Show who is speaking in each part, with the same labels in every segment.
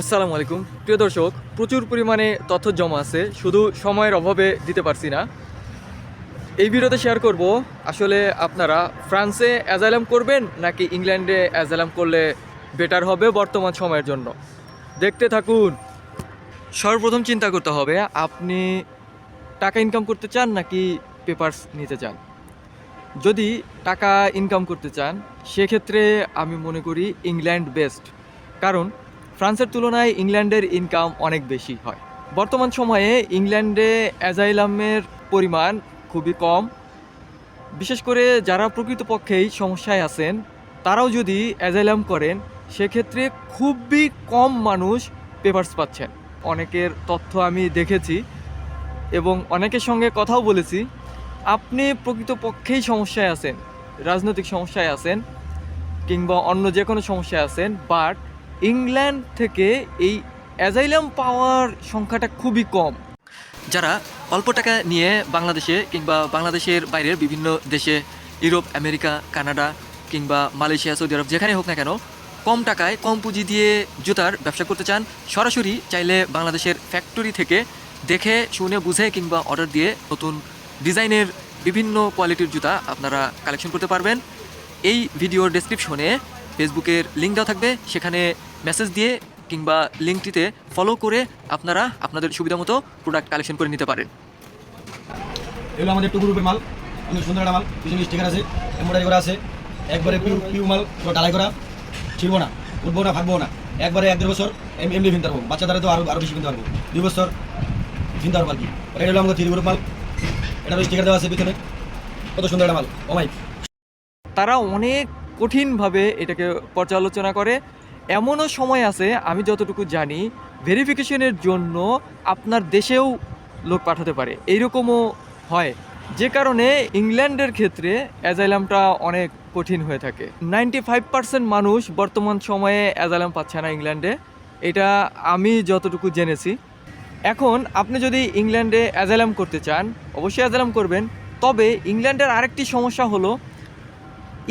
Speaker 1: আসসালামু আলাইকুম। প্রিয় দর্শক, প্রচুর পরিমাণে তথ্য জমা আছে, শুধু সময়ের অভাবে দিতে পারছি না। এই ভিডিওতে শেয়ার করব, আসলে আপনারা ফ্রান্সে অ্যাজাইলাম করবেন নাকি ইংল্যান্ডে অ্যাজাইলাম করলে বেটার হবে বর্তমান সময়ের জন্য? দেখতে থাকুন। সর্বপ্রথম চিন্তা করতে হবে, আপনি টাকা ইনকাম করতে চান নাকি পেপারস নিতে চান? যদি টাকা ইনকাম করতে চান, সেক্ষেত্রে আমি মনে করি ইংল্যান্ড বেস্ট কারণ ফ্রান্সের তুলনায় ইংল্যান্ডের ইনকাম অনেক বেশি হয়। বর্তমান সময়ে ইংল্যান্ডে অ্যাজাইলামের পরিমাণ খুবই কম। বিশেষ করে যারা প্রকৃতপক্ষেই সমস্যায় আছেন, তারাও যদি অ্যাজাইলাম করেন, সেক্ষেত্রে খুবই কম মানুষ পেপার্স পাচ্ছেন। অনেকের তথ্য আমি দেখেছি এবং অনেকের সঙ্গে কথাও বলেছি। আপনি প্রকৃতপক্ষেই সমস্যায় আছেন, রাজনৈতিক সমস্যায় আছেন কিংবা অন্য যে কোনো সমস্যায় আছেন বাট ইংল্যান্ড থেকে এই অ্যাজাইলাম পাওয়ার সংখ্যাটা খুবই কম। যারা অল্প টাকা নিয়ে বাংলাদেশে কিংবা বাংলাদেশের বাইরের বিভিন্ন দেশে, ইউরোপ, আমেরিকা, কানাডা কিংবা মালয়েশিয়া, সৌদি আরব যেখানে হোক না কেন, কম টাকায় কম পুঁজি দিয়ে জুতার ব্যবসা করতে চান, সরাসরি চাইলে বাংলাদেশের ফ্যাক্টরি থেকে দেখে, শুনে, বুঝে কিংবা অর্ডার দিয়ে নতুন ডিজাইনের বিভিন্ন কোয়ালিটির জুতা আপনারা কালেকশন করতে পারবেন। এই ভিডিওর ডেসক্রিপশনে ফেসবুকের লিঙ্ক দেওয়া থাকবে। সেখানে মেসেজ দিয়ে কিংবা লিঙ্কটিতে ফলো করে আপনারা আপনাদের সুবিধা মতো প্রোডাক্ট কালেকশন করে নিতে পারেন।
Speaker 2: এগুলো আমাদের টুকু রূপের মাল। অনেক সুন্দর একটা মাল। পিছনে স্টিকার আছে এমব্রয়ডারি করা আছে। একবারে পিউ পিউ মাল পুরো ডালাই করা। ছিড়বো না উঠবো না ভাগবো না। একবারে এক দেড় বছর এম- এমনি কিনতে পারব। বাচ্চা দ্বারা তো আরও আরও বেশি কিনতে পারব। দুই বছর কিনতে পারব আর কি। এটা হলো আমাদের থ্রি গ্রুপ মাল। এটা স্টিকার দেওয়া আছে পিছনে। কত সুন্দর একটা মাল। ও মাই
Speaker 1: তারা অনেক কঠিনভাবে এটাকে পর্যালোচনা করে। এমনও সময় আছে, আমি যতটুকু জানি, ভেরিফিকেশনের জন্য আপনার দেশেও লোক পাঠাতে পারে। এইরকমও হয়। যে কারণে ইংল্যান্ডের ক্ষেত্রে অ্যাজাইলামটা অনেক কঠিন হয়ে থাকে। নাইনটি ফাইভ পার্সেন্ট মানুষ বর্তমান সময়ে অ্যাজাইলাম পাচ্ছে না ইংল্যান্ডে। এটা আমি যতটুকু জেনেছি। এখন আপনি যদি ইংল্যান্ডে অ্যাজাইলাম করতে চান, অবশ্যই অ্যাজাইলাম করবেন। তবে ইংল্যান্ডের আরেকটি সমস্যা হলো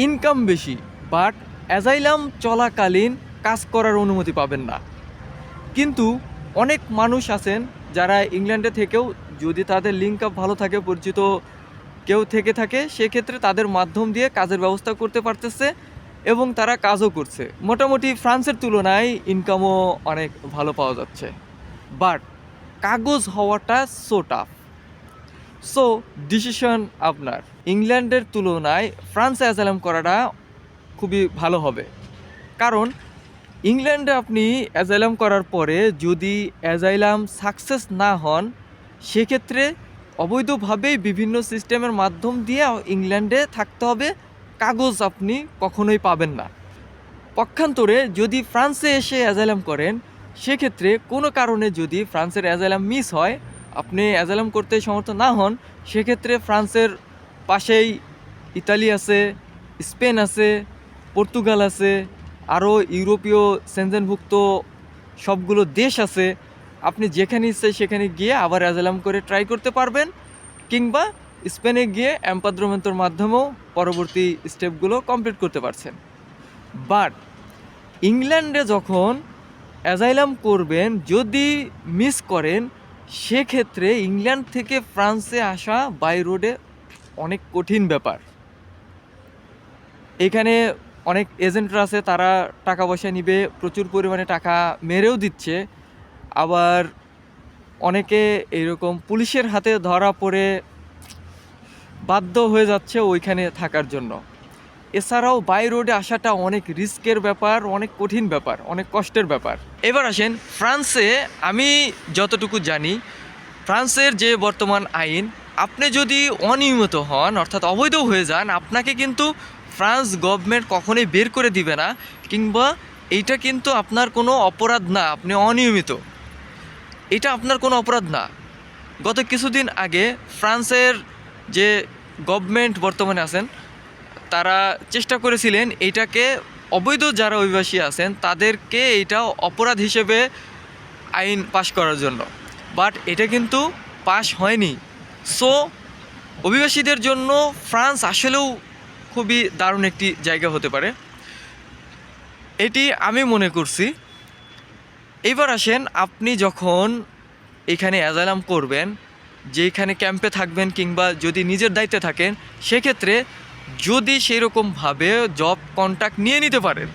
Speaker 1: ইনকাম বেশি বাট অ্যাজাইলাম চলাকালীন কাজ করার অনুমতি পাবেন না। কিন্তু অনেক মানুষ আছেন যারা ইংল্যান্ডে থেকেও যদি তাদের লিঙ্ক আপ ভালো থাকে, পরিচিত কেউ থেকে থাকে, সেক্ষেত্রে তাদের মাধ্যম দিয়ে কাজের ব্যবস্থা করতে পারতেছে এবং তারা কাজও করছে। মোটামুটি ফ্রান্সের তুলনায় ইনকামও অনেক ভালো পাওয়া যাচ্ছে। বাট কাগজ হওয়াটা সো টাফ সো ডিসিশন আপনার। ইংল্যান্ডের তুলনায় ফ্রান্সে অ্যাজাইলাম করাটা খুবই ভালো হবে। কারণ, ইংল্যান্ডে আপনি অ্যাজাইলাম করার পরে যদি অ্যাজাইলাম সাকসেস না হন, সেক্ষেত্রে অবৈধভাবেই বিভিন্ন সিস্টেমের মাধ্যম দিয়ে ইংল্যান্ডে থাকতে হবে, কাগজ আপনি কখনোই পাবেন না। পক্ষান্তরে যদি ফ্রান্সে এসে অ্যাজাইলাম করেন, সেক্ষেত্রে কোনো কারণে যদি ফ্রান্সের অ্যাজাইলাম মিস হয় আপনি অ্যাজাইলাম করতে সমর্থ না হন, সেক্ষেত্রে ফ্রান্সের পাশেই ইতালি আছে, স্পেন আছে, পর্তুগাল আছে, আরও ইউরোপীয় সেনজেনভুক্ত সবগুলো দেশ আছে। আপনি যেখানে ইচ্ছে সেখানে গিয়ে আবার অ্যাজাইলাম করে ট্রাই করতে পারবেন, কিংবা স্পেনে গিয়ে অ্যাম্পাদ্রমেন্টর মাধ্যমেও পরবর্তী স্টেপগুলো কমপ্লিট করতে পারছেন। বাট ইংল্যান্ডে যখন অ্যাজাইলাম করবেন, যদি মিস করেন সেক্ষেত্রে ইংল্যান্ড থেকে ফ্রান্সে আসা বাই রোডে অনেক কঠিন ব্যাপার। এখানে অনেক এজেন্টরা আছে, তারা টাকা পয়সা নিবে, প্রচুর পরিমাণে টাকা মেরেও দিচ্ছে। আবার অনেকে এরকম পুলিশের হাতে ধরা পড়ে বাধ্য হয়ে যাচ্ছে ওইখানে থাকার জন্য। এছাড়াও বাই রোডে আসাটা অনেক রিস্কের ব্যাপার, অনেক কঠিন ব্যাপার, অনেক কষ্টের ব্যাপার। এবার আসেন ফ্রান্সে, আমি যতটুকু জানি, ফ্রান্সের যে বর্তমান আইন, আপনি যদি অনিয়মিত হন, অর্থাৎ অবৈধ হয়ে যান, আপনাকে কিন্তু ফ্রান্স গভর্নমেন্ট কখনোই বের করে দিবে না, কিংবা এইটা কিন্তু আপনার কোনো অপরাধ না, আপনি অনিয়মিত। এটা আপনার কোনো অপরাধ না। গত কিছুদিন আগে ফ্রান্সের যে গভর্নমেন্ট বর্তমানে আছেন তারা চেষ্টা করেছিলেন এটাকে অবৈধ যারা অভিবাসী আছেন, তাদেরকে এটা অপরাধ হিসেবে আইন পাশ করার জন্য। বাট এটা কিন্তু পাশ হয়নি। সো, অভিবাসীদের জন্য ফ্রান্স আসলেও খুবই দারুণ একটি জায়গা হতে পারে। এটি আমি মনে করছি, এইবার আসেন আপনি যখন এখানে অ্যাজাইলাম করবেন, যেখানে ক্যাম্পে থাকবেন কিংবা যদি নিজের দায়িত্বে থাকেন, সেক্ষেত্রে যদি সেরকমভাবে জব কন্ট্যাক্ট নিয়ে নিতে পারেন,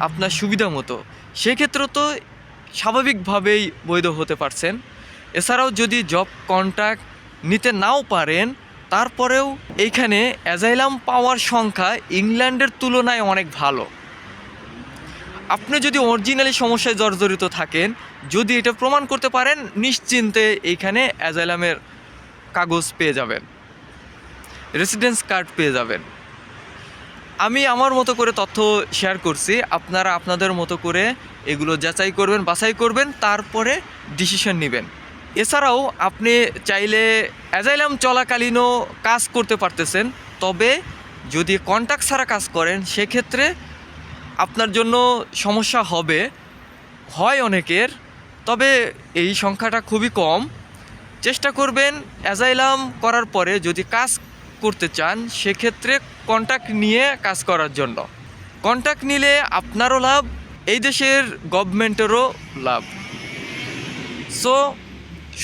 Speaker 1: আপনার সুবিধা মতো, সেক্ষেত্রে তো স্বাভাবিকভাবেই বৈধ হতে পারছেন। এছাড়াও যদি জব কন্ট্যাক্ট নিতে নাও পারেন, তারপরেও এইখানে অ্যাজাইলাম পাওয়ার সংখ্যা ইংল্যান্ডের তুলনায় অনেক ভালো। আপনি যদি অরিজিনালি সমস্যায় জর্জরিত থাকেন, যদি এটা প্রমাণ করতে পারেন, নিশ্চিন্তে এইখানে অ্যাজাইলামের কাগজ পেয়ে যাবেন। রেসিডেন্স কার্ড পেয়ে যাবেন। আমি আমার মতো করে তথ্য শেয়ার করছি, আপনারা আপনাদের মতো করে এগুলো যাচাই করবেন, বাছাই করবেন, তারপরে ডিসিশন নেবেন। এছাড়াও আপনি চাইলে অ্যাজাইলাম চলাকালীনও কাজ করতে পারতেছেন, তবে যদি কন্ট্যাক্ট ছাড়া কাজ করেন, সেক্ষেত্রে আপনার জন্য সমস্যা হবে। হয় অনেকের, তবে এই সংখ্যাটা খুবই কম। চেষ্টা করবেন অ্যাজাইলাম করার পরে যদি কাজ করতে চান, সেক্ষেত্রে কন্ট্যাক্ট নিয়ে কাজ করার জন্য। কন্ট্যাক্ট নিলে আপনারও লাভ, এই দেশের গভর্নমেন্টেরও লাভ। সো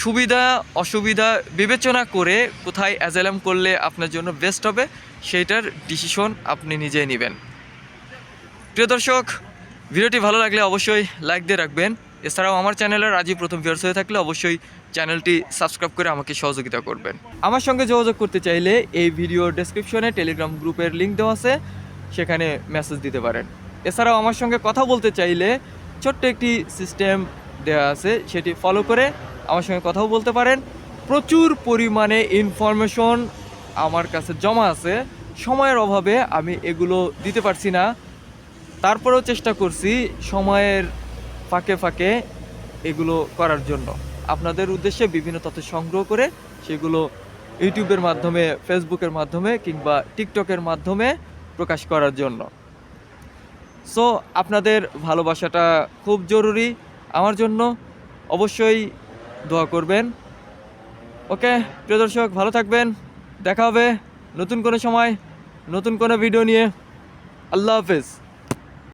Speaker 1: সুবিধা, অসুবিধা বিবেচনা করে কোথায় অ্যাজাইলাম করলে আপনার জন্য বেস্ট হবে, সেইটার ডিসিশন আপনি নিজে নেবেন। প্রিয় দর্শক, ভিডিওটি ভালো লাগলে অবশ্যই লাইক দিয়ে রাখবেন। এছাড়াও আমার চ্যানেলের আজই প্রথম ভিউয়ার্স হয়ে থাকলে অবশ্যই চ্যানেলটি সাবস্ক্রাইব করে আমাকে সহযোগিতা করবেন। আমার সঙ্গে যোগাযোগ করতে চাইলে এই ভিডিও ডেসক্রিপশনে টেলিগ্রাম গ্রুপের লিঙ্ক দেওয়া আছে, সেখানে মেসেজ দিতে পারেন। এছাড়াও আমার সঙ্গে কথা বলতে চাইলে ছোট্ট একটি সিস্টেম দেওয়া আছে, সেটি ফলো করে আমার সঙ্গে কথাও বলতে পারেন। প্রচুর পরিমাণে ইনফরমেশন আমার কাছে জমা আছে। সময়ের অভাবে আমি এগুলো দিতে পারছি না। তারপরেও চেষ্টা করছি সময়ের ফাঁকে ফাঁকে এগুলো করার জন্য। আপনাদের উদ্দেশ্যে বিভিন্ন তথ্য সংগ্রহ করে সেগুলো ইউটিউবের মাধ্যমে ফেসবুকের মাধ্যমে কিংবা টিকটকের মাধ্যমে প্রকাশ করার জন্য। সো আপনাদের ভালোবাসাটা খুব জরুরি। আমার জন্য অবশ্যই দোয়া করবেন। ওকে, প্রিয় দর্শক, ভালো থাকবেন। দেখা হবে নতুন কোনো সময়, নতুন কোনো ভিডিও নিয়ে। আল্লাহ হাফেজ।